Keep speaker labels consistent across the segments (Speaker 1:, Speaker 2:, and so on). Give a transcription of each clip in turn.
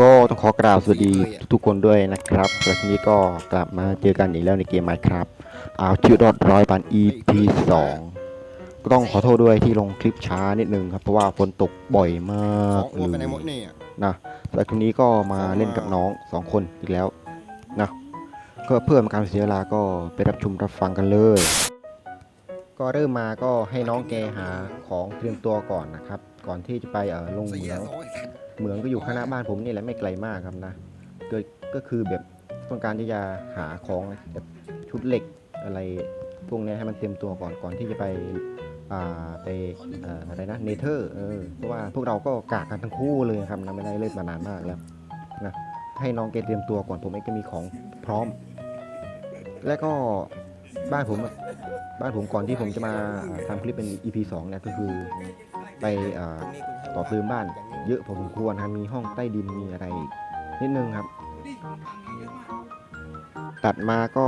Speaker 1: ก็ต้องขอกราบสวัสดีทุกๆคนด้วยนะครับแล้วทีนี้ก็กลับมาเจอกันอีกแล้วในเกม Minecraft เอาชื่อรอดร้อยปัน EP 2ก็ต้องขอโทษด้วยที่ลงคลิปช้านิดนึงครับ เพราะว่าฝนตกบ่อยมา
Speaker 2: ก
Speaker 1: เลย
Speaker 2: นะ
Speaker 1: แล้วทีนี้ก็มาเล่นกับน้องสองคนอีกแล้วนะก็เพื่อเป็นการเสียเวลาก็ไปรับชมรับฟังกันเลย ก็เริ่มมาก็ให้น้องแกหาของเตรียมตัวก่อนนะครับ ก่อนที่จะไปเออลงเห
Speaker 2: เสี
Speaker 1: มื
Speaker 2: ย
Speaker 1: อง เหมืองก็อยู่ข้างหน้าบ้านผมนี่แหละไม่ไกลมากครับนะก็ก็คือแบบต้องการที่จะหาของแบบชุดเหล็กอะไรพวกนี้ให้มันเตรียมตัวก่อนก่อนที่จะไปอ่าไปอ่าอะไรนะเนเธอร์เออเพราะว่าพวกเราก็กากกันทั้งคู่เลยครับนะไม่ได้เล่นมานานมากแล้วนะให้น้องแกเตรียมตัวก่อนผมเองก็มีของพร้อม แล้วก็บ้านผมบ้านผมก่อนที่ผมจะมาอ่าทำคลิปเป็น EP 2เนี่ยก็คือไปอ่า ต่อเติมบ้านเยอะพอสมควรครับมีห้องใต้ดินมีอะไรอีกนิดนึงครับ ตัดมาก็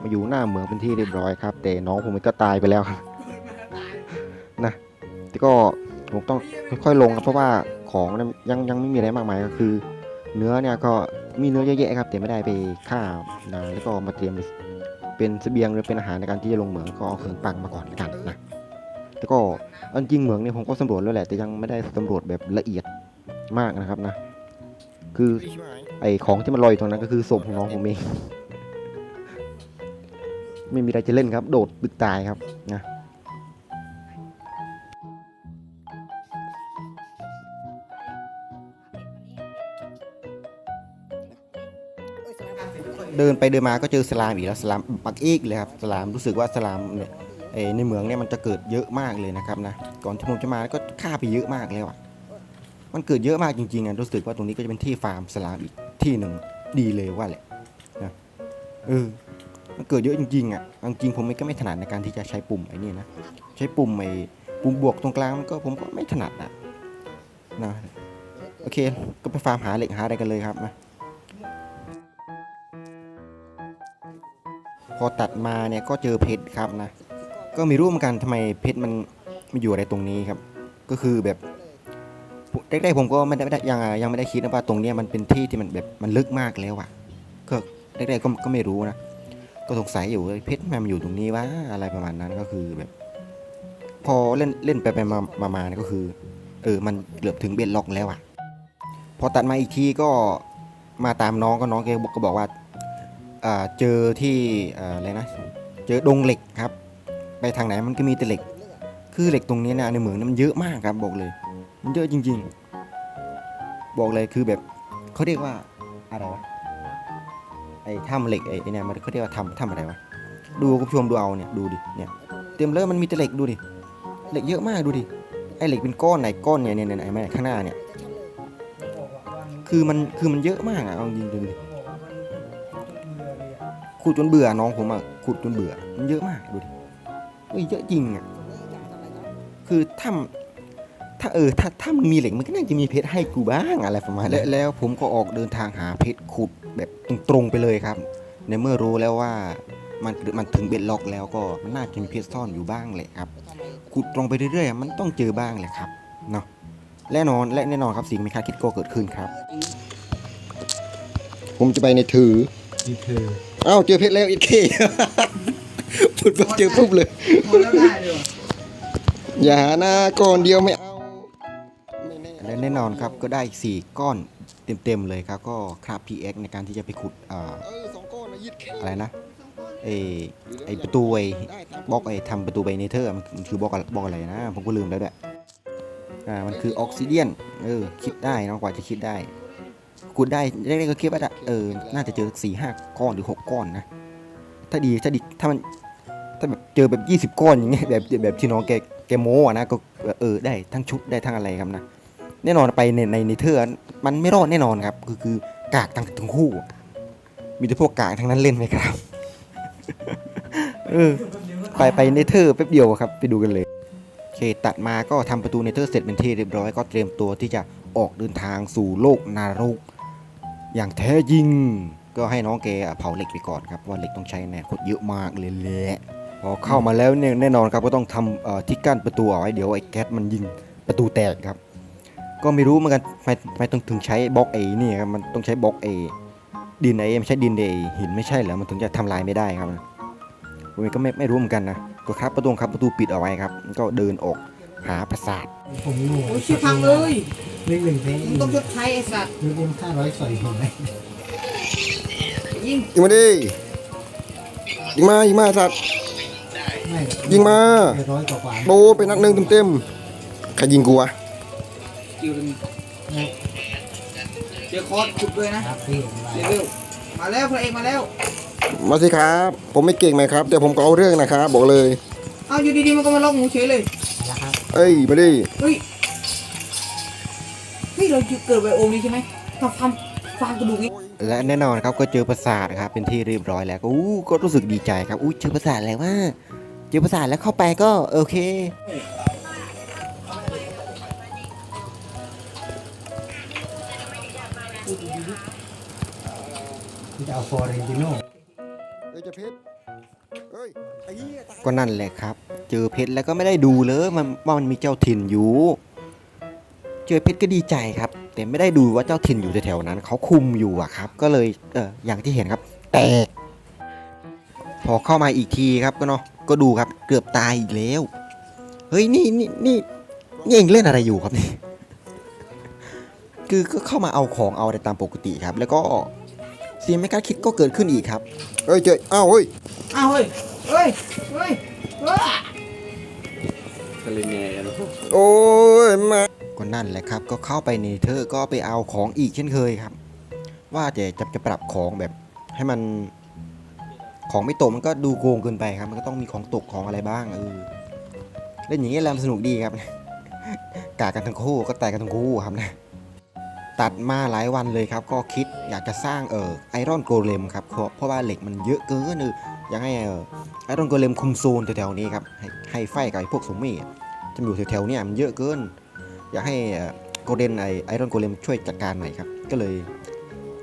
Speaker 1: มาอยู่หน้าเหมืองเป็นที่เรียบร้อยครับ แต่น้องผมก็ตายไปแล้วครับนะแต่ก็ผมต้องค่อยๆลงครับเพราะว่าของยังยังไม่มีอะไรมากมายก็คือ เนื้อเนี่ยก็มีเนื้อเยอะแยะครับ แต่ไม่ได้ไปฆ่านะแล้วก็มาเตรียมเป็นเสบียงหรือเป็นอาหารในการที่จะลงเหมืองก็เอาเครื่องปังมาก่อนละกันนะแล้วก็ อาจริงเหมืองเนี่ยผมก็สำรวจแล้วแหละแต่ยังไม่ได้สำรวจแบบละเอียดมากนะครับนะ คือไอของที่มันลอยอยู่ตรงนั้นก็คือศพของน้องผมเองไม่มีอะไรจะเล่นครับ โดดตึกตายครับนะเดินไปเดินมาก็เจอสลามอีกแล้วสลามปักอีกเลยครับสลามรู้สึกว่าสลามเนี่ย ในเหมืองเนี่ยมันจะเกิดเยอะมากเลยนะครับนะก่อนที่ผมจะมาก็ฆ่าไปเยอะมากแล้วอะมันเกิดเยอะมากจริงๆอะรู้สึกว่าตรงนี้ก็จะเป็นที่ฟาร์มสลามอีกที่หนึ่งดีเลยว่าแหละนะเออมันเกิดเยอะจริงๆอะจริงๆผมก็ไม่ถนัดในการที่จะใช้ปุ่มไอ้นี่นะใช้ปุ่มไอ้ปุ่มบวกตรงกลางมันก็ผมก็ไม่ถนัดอะนะโอเค ก็ไปฟาร์มหาเหล็กหาอะไรกันเลยครับนะพอตัดมาเนี่ยก็เจอเพชรครับนะ ก็ไม่รู้เหมือนกันทำไมเพชรมันมาอยู่อะไรตรงนี้ครับ ก็คือแบบแรกๆผมก็ไม่ได้ยังยังไม่ได้คิดนะว่าตรงนี้มันเป็นที่ที่มันแบบมันลึกมากแล้วอะก็แรกๆก็ก็ไม่รู้นะก็สงสัยอยู่เพชรมันมอยู่ตรงนี้วะอะไรประมาณนั้นก็คือแบบ พอเล่นเล่นไปไปมามามาเนี่ยก็คือเออมันเกือบถึงเบ็ดล็อกแล้วอะพอตัดมาอีกทีก็มาตามน้องก็น้องแกก็บอกว่าเจอที่อะไรนะ เจอดงเหล็กครับ ทางไหนมันก็มีแต่เหล็ก คือเหล็กตรงนี้นะในเหมืองนมันเยอะมากครับบอกเลย มันเยอะจริง ๆ บอกเลยคือแบบเขาเรียกว่าอะไรวะไอ้ถ้ำเหล็กไอ้ไอ้เนี่ยมันเขาเรียกว่าถ้ำถ้ำอะไรวะดูคุณผู้ชมดูเอาเนี่ยดูดิเนี่ยเต็มเลยมันมีแต่เหล็กดูดิเหล็กเยอะมากดูดิไอ้เหล็กเป็นก้อนไหนก้อนเนี่ยเนี่ยเนี่ยไอ้แม่ข้างหน้าเนี่ยคือมันคือมันเยอะมากอะเอาจริงดูดิขุดจนเบื่อน้องผมอะขุดจนเบื่อมันเยอะมากดูดิ เฮ้ยเยอะจริงอะคือถ้าถ้าเออถ้าถ้ามันมีเหล็กมันก็น่าจะมีเพชรให้กูบ้างอะไรประมาณนั้นแล้วผมก็ออกเดินทางหาเพชรขุดแบบตรงๆไปเลยครับ ในเมื่อรู้แล้วว่ามันมันถึงเบ็ดล็อกแล้วก็มันน่าจะมีเพชรซ่อนอยู่บ้างแหละครับขุดตรงไปเรื่อยๆ มันต้องเจอบ้างแหละครับเนาะแน่นอนและแน่นอนครับสิ่งไม่คาดคิดก็เกิดขึ้นครับ ผมจะไปในถือ
Speaker 3: นี่คือ
Speaker 1: อ้าวเจอเพชรแล้วอีกเคพู ดปุ๊บเจอปุ๊บเลย
Speaker 3: พอแล้วได้เลยว่ะ
Speaker 1: อย่าหาหน้าก้อนเดียวไม่เอาและแน่นอนครับก็ได้อีกสี่ก้อนเต็มๆเลยครับก็คราบ PX ในการที่จะไปขุดอ่า
Speaker 2: เออสองก้อนนะยิดแค่
Speaker 1: อะไรนะไอไอประตูไอบล็อกไอทำประตูไบเนเธอร์มันคือบล็อกอะไรบล็อกอะไรนะผมก็ลืมแล้วด้วยอ่ามันคือออกซิเดียนเออคิดได้เนอะกว่าจะคิดได้ขุดได้แรกๆก็คิดว่าจะเออน่าจะเจอสี่ห้าก้อนหรือหกก้อนนะถ้าดีถ้าดีถ้ามันาแบบเจอแบบยี่สิบ20 ก้อนอย่างเงี้ยแบบแบบที่น้องแกแกโม้อะนะก็เออได้ทั้งชุดได้ทั้งอะไรครับนะแน่นอนไปในในในเทอร์มันไม่รอดแน่นอนครับ คือคือกากทั้งทั้งคู่ มีแต่พวกกากทั้งนั้นเล่นไหมครับเออไปไปในเทอร์แป๊บเดียวครับ ไปดูกันเลยโอเคตัดมาก็ทำประตูในเทอร์เสร็จเป็นที่เรียบร้อยก็เตรียมตัวที่จะออกเดินทางสู่โลกนรก อย่างแท้จริงก็ให้น้องแกเผาเหล็กไปก่อนครับว่าเหล็กต้องใช้แน่คตเยอะมากเลยแหละ พอเข้ามาแล้วเนี่ยแน่นอนครับก็ต้องทำเอ่อที่กั้นประตูเอาไว้เดี๋ยวไอ้แก๊สมันยิงประตูแตกครับ ก็ก็ไม่รู้เหมือนกันทำไมทำไมต้องถึงใช้บล็อกเอนี่ครับมันต้องใช้บล็อกเอดินไอไม่ใช่ดินเอหินไม่ใช่เหรอมันถึงจะทำลายไม่ได้ครับผมเองก็ไม่ไม่รู้เหมือนกันนะก็ครับประตูครับประตูปิดเอาไว้ครับ ก็เดินออกหาปราสาท
Speaker 3: ผมงง
Speaker 2: โอ้ยชื่อพังเลย
Speaker 3: หนึ่งหนึ่งเท
Speaker 2: มึงต้องชดใช้ไอ้สัตว์
Speaker 3: นึกเอ็มห้าร้อยสอยผมไหม
Speaker 2: ยิง
Speaker 1: ยิงมาดิยิงมายิงมาสัตว์
Speaker 3: ไม่
Speaker 1: ยิงมา
Speaker 3: แค่ร้อยกว่ากว่า
Speaker 1: โดนไปนัดหนึ่งเต็มๆใครยิงกูวะ
Speaker 2: คิวหนึ่งเจอคอร์สขุดด้วยนะครับ
Speaker 3: พี่
Speaker 2: เรเวลมาแล้วพระเอกมาแล้ว
Speaker 1: มาสิครับ ผมไม่เก่งไหมครับ แต่ผมก็เอาเรื่องนะครับบอกเลย
Speaker 2: เอาอยู่ดีๆมันก็มาล็อกหมูเฉยเลย
Speaker 3: นะครับ
Speaker 1: เอ้ยมาดิ
Speaker 2: เฮ้ยเฮ้ยเราเกิดไบโอมนี้ใช่ไหมทำฟาร์มฟาร์มกระดูกอีก
Speaker 1: และแน่นอนครับก็เจอปราสาทครับเป็นที่เรียบร้อยแล้วก็อู้ก็รู้สึกดีใจครับอู้เจอปราสาทแล้วว่าเจอปราสาทแล้วเข้าไปก็โอเค
Speaker 3: ที่จะเอาฟอร์เรนติโน่
Speaker 1: เอ้ยจะเพชรเอ้ยก็นั่นแหละครับ เจอเพชรแล้วก็ไม่ได้ดูเลยมันว่ามันมีเจ้าถิ่นอยู่ เจอเพชรก็ดีใจครับ แต่ไม่ได้ดูว่าเจ้าถิ่นอยู่แถวๆนั้นเขาคุมอยู่อะครับ ก็เลยเอออย่างที่เห็นครับ แตก พอเข้ามาอีกทีครับก็เนาะ ก็ดูครับเกือบตายอีกแล้ว เฮ้ยนี่นี่นี่นี่เองเล่นอะไรอยู่ครับนี่คือก็เข้ามาเอาของเอาอะไรตามปกติครับ แล้วก็เสียงไม่คาดคิดก็เกิดขึ้นอีกครับเฮ้ยเจออ้าวเฮ้ย
Speaker 2: อ้าวเฮ้ยเฮ้ยเฮ้ยเฮ้ย
Speaker 1: โอ้ยมาก็นั่นแหละครับ ก็เข้าไปในเธอก็ไปเอาของอีกเช่นเคยครับ ว่าจะจะจะปรับของแบบให้มัน ของไม่ตกมันก็ดูโกงเกินไปครับ มันก็ต้องมีของตกของอะไรบ้างเออเล่นอย่างนี้แล้วสนุกดีครับกากันทั้งคู่ก็แตกกันทั้งคู่ครับนะตัดมาหลายวันเลยครับ ก็คิดอยากจะสร้างเออไอรอนโกเลมครับเพราะว่าเหล็กมันเยอะเกินเอออยากให้เออไอรอนโกเลมคุมโซนแถวๆนี้ครับให้ให้ไฟกับไอพวกสมมีอะจะอยู่แถวๆนี้มันเยอะเกิน อยากให้โกลเดนไอไอรอนโกเลมช่วยจัดการหน่อยครับ ก็เลย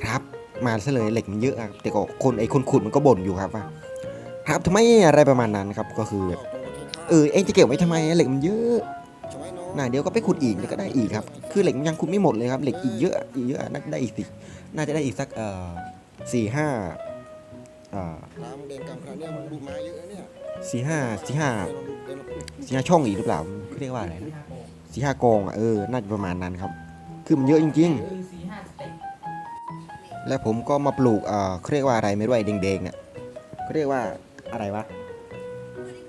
Speaker 1: ครับ มาซะเลยเหล็กมันเยอะครับแต่ก็คนไอ้คนขุดมันก็บ่นอยู่ครับว่าครับทำไมอะไรประมาณนั้นครับก็คือแบบเออเองจะเก็บไว้ทำไมเหล็กมันเยอะน่ะเดี๋ยวก็ไปขุดอีกเดี๋ยวก็ได้อีกครับ คือเหล็กมันยังขุดไม่หมดเลยครับเหล็กอีกเยอะอีกเยอะน่าจะได้อีกสิน่าจะได้อีกสักเอ่อสี่ห้าอ่าสี่ห้าสี่ห้าสี่ห้าช่องอีกหรือเปล่าเขาเรียกว่าอะไรสี่ห้ากองอะเออน่าจะประมาณนั้นครับ คือมันเยอะจริง
Speaker 2: เแล้
Speaker 1: วผมก็มาปลูกเอ่อเขาเรียกว่าอะไรไม่รู้ไอ้แดงๆเนี่ยเขาเรียกว่าอะไรวะ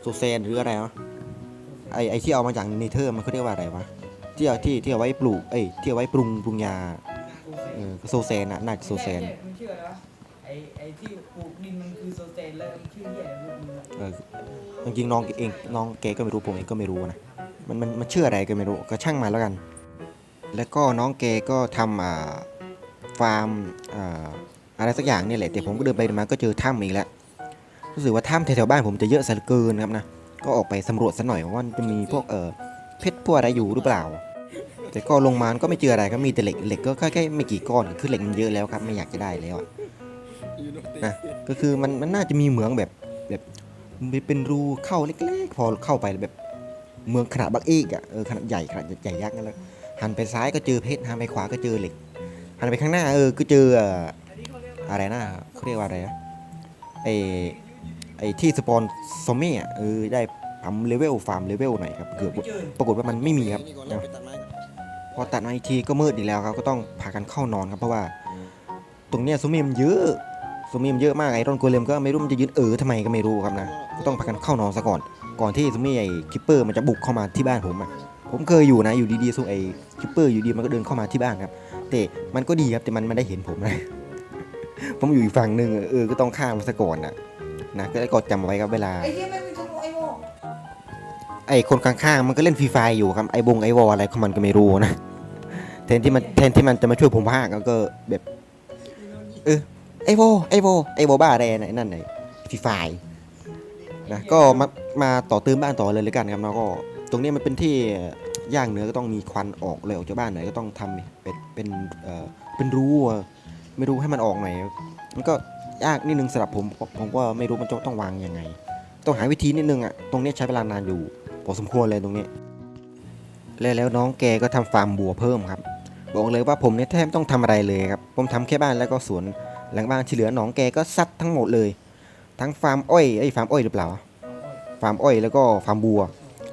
Speaker 1: โซเซนหรืออะไรวะไอไอที่เอามาจากเนเธอร์มันเขาเรียกว่าอะไรวะที่เอาที่ที่เอาไว้ปลูกเอ้ยที่เอาไว้ปรุงปรุงยาเออโซเซนอะน่าจะโซเซน
Speaker 2: มันชื่ออะไรวะไอ้ไอ้ที่ปลูกดินมันคือโซเซนแล้วมันชื่อเหี้ยอะไรไม่รู้อะ
Speaker 1: เออจริงๆน้องเองน้องแกก็ไม่รู้ผมเองก็ไม่รู้นะมันมันมันชื่ออะไรก็ไม่รู้ก็ช่างมาแล้วกัน แล้วก็น้องแกก็ทำอ่า ฟาร์มอะไรสักอย่างเนี่ยแหละแต่ผมก็เดินไปมาก็เจอถ้ำอีกแล้วรู้สึกว่าถ้ำแถวๆบ้านผมจะเยอะซะเหลือเกินครับนะก็ออกไปสำรวจสักหน่อยว่ามันจะมีพวกเออเพชรพวกอะไรอยู่หรือเปล่า แต่ก็ลงมาก็ไม่เจออะไรก็มีแต่เหล็กเหล็กก็แค่ไม่กี่ก้อนคือเหล็กมันเยอะแล้วครับไม่อยากจะได้แล้วนะก็คือมันมันน่าจะมีเหมืองแบบแบบเป็นรูเข้าเล็กๆ พอเข้าไปแบบเมืองขนาดบักเอกอะเออขนาดใหญ่ขนาดใหญ่ยักษ์นั่นแหละหันไปซ้ายก็เจอเพชรหันไปขวาก็เจอเหล็ก นไปข้างหน้าเออก็เจออะไรนะเขาเรียกว่าอะไรนะไอไอที่สปอนซอมมี่อะเออได้ทำเลเวลฟาร์มเลเวลหน่อยครับเกือบปรากฏว่ามันไม่มีครับ
Speaker 4: นี่ก่อตัดไอน
Speaker 1: พอตัดมาอีกทีก็มืดอีกแล้วครับก็ต้องพากันเข้านอนครับเพราะว่า ตรงเนี้ยซูมี่มันเยอะซูมี่มันเยอะมากไอรอนโกเลมก็ไม่รู้มันจะยืนเออทำไมก็ไม่รู้ครับนะก็ต้องพากันเข้านอนซะก่อน ก่อนที่ซูมี่ไอคิปเปอร์มันจะบุกเข้ามาที่บ้านผมอะผมเคยอยู่นะอยู่ดีๆซูไอคิปเปอร์อยู่ดีมันก็เดินเข้ามาที่บ้านครับ แต่มันก็ดีครับแต่มันไม่ได้เห็นผมนะผมอยู่อีกฝั่งหนึ่งเออก็ต้องข้ามมาซะก่อนนะนะก็ก็จำเอาไว้ครับเวลา
Speaker 2: ไอ้เหี้ยไม่มีทะลุไอ้โม
Speaker 1: ไอ้คนข้างๆมันก็เล่นฟรีไฟอยู่ครับไอ้บงไอ้วออะไรของมันก็ไม่รู้นะแทนที่มันแทนที่มันจะมาช่วยผมพากก็ก็แบบเออไอ้วอไอ้วอไอ้วอบ้าอะไรนะไอ้นั่นไหนฟรีไฟนะก็มามาต่อเติมบ้านต่อเลยเลยกันครับเนาะก็ ตรงนี้มันเป็นที่ ย่างเนื้อก็ต้องมีควันออกเลยออกจากบ้านหน่อยก็ต้องทำเป็นเป็นเอ่อเป็นรูไม่รู้ให้มันออกหน่อยมันก็ยากนิดนึงสำหรับผมผมก็ไม่รู้มันจะต้องวางยังไง ต้องหาวิธีนิดนึงอะตรงนี้ใช้เวลานานอยู่พอสมควรเลยตรงนี้ แล้วแล้วน้องแกก็ทำฟาร์มบัวเพิ่มครับ บอกเลยว่าผมเนี่ยแทบไม่ต้องทำอะไรเลยครับผมทำแค่บ้านแล้วก็สวนหลังบ้านที่เหลือหนองแกก็ซัดทั้งหมดเลย ทั้งฟาร์มอ้อยไอ้ฟาร์มอ้อยหรือเปล่าฟาร์มอ้อยแล้วก็ฟาร์มบัว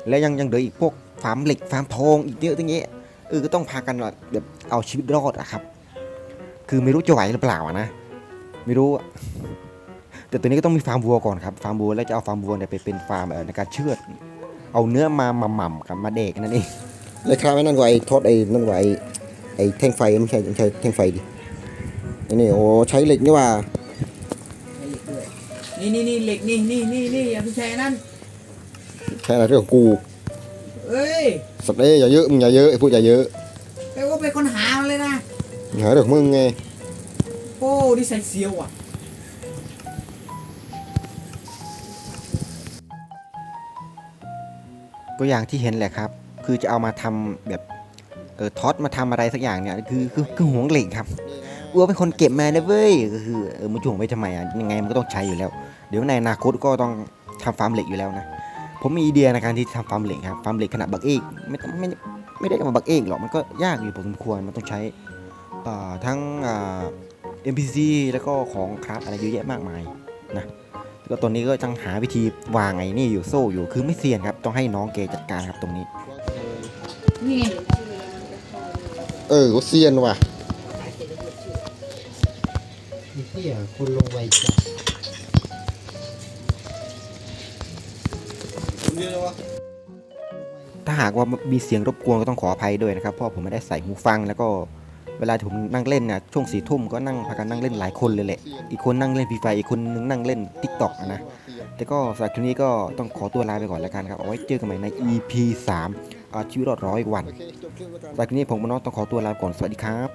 Speaker 1: และยังยังเหลืออีกพวก ฟาร์มเหล็กฟาร์มทองอีกเยอะตั้งเยอะเออก็ต้องพากันแบบเอาชีวิตรอดอะครับ คือไม่รู้จะไหวหรือเปล่าอะนะไม่รู้อะแต่ตัวนี้ก็ต้องมีฟาร์มวัวก่อนครับฟาร์มวัวแล้วจะเอาฟาร์มวัวเนี่ยไปเป็นฟาร์มเอ่อในการเชือด เอาเนื้อมามาหม่ำกับมาเด็กนั่นเอง
Speaker 4: เลยคราวนั้นไว้ทอดไอ้นั่นไว้ไอ้แท่งไฟไม่ใช่ไม่ใช่แท่งไฟดิไอ้นี่โอ้ใช้เหล็กนี่ว่า
Speaker 2: ใช้เหล็กด้วยนี่นี่นี่เหล็กนี่นี่นี่นี่อย่าไปแช่นั่น
Speaker 4: ใช้อะไรเรื่องของกู
Speaker 2: เอ้ย
Speaker 4: สัตว์เอ้ยอย่าเยอะมึงอย่าเยอะไอ้พูดอย่าเยอะ
Speaker 2: แปลว่าเป็นคนหามันเลยนะ
Speaker 4: หาเรื่องของมึงไง
Speaker 2: โอ้ดิใส่เซียวอะ
Speaker 1: ก็อย่างที่เห็นแหละครับ คือจะเอามาทำแบบเออท็อตมาทำอะไรสักอย่างเนี่ยคือคือคือหวงเหล็กครับอัวเป็นคนเก็บมานะเว้ยก็คือเออมันจะหวงไปทำไมอะยังไงมันก็ต้องใช้อยู่แล้ว เดี๋ยวในอนาคตก็ต้องทำฟาร์มเหล็กอยู่แล้วนะ ผมมีไอเดียในการที่ทำฟาร์มเหล็กครับฟาร์มเหล็กขนาดบักเอกไม่ต้องไม่ไม่ได้มาบักเอกหรอกมันก็ยากอยู่พอสมควรมันต้องใช้อ่าทั้งอ่า NPC แล้วก็ของคราฟอะไรเยอะแยะมากมายนะแล้วก็ตอนนี้ก็จังหาวิธีวางไอ้นี่อยู่โซ่อยู่คือไม่เซียนครับต้องให้น้องเกจัดการครับตรงนี้
Speaker 2: นี่ไง
Speaker 4: เออก็เซียนว่ะ
Speaker 3: ไอ้เหี้ยคนลงไวจัด
Speaker 1: ถ้าหากว่ามีเสียงรบกวนก็ต้องขออภัยด้วยนะครับ เพราะผมไม่ได้ใส่หูฟังแล้วก็เวลาที่ผมนั่งเล่นเนี่ยช่วงสี่ทุ่มก็นั่งพากันนั่งเล่นหลายคนเลยแหละ อีกคนนั่งเล่นฟรีไฟอีกคนนึงนั่งเล่นทิกตอกนะ แต่ก็สำหรับคลิปนี้ก็ต้องขอตัวลาไปก่อนแล้วกันครับ เอาไว้เจอกันใหม่ใน EP 3อาชีวิตรอดร้อยวัน
Speaker 4: โอเคจบคลิปแล้วกัน
Speaker 1: สำหรับคลิปนี้ผมมโนต้องขอตัวลาก่อน สวัสดีครับ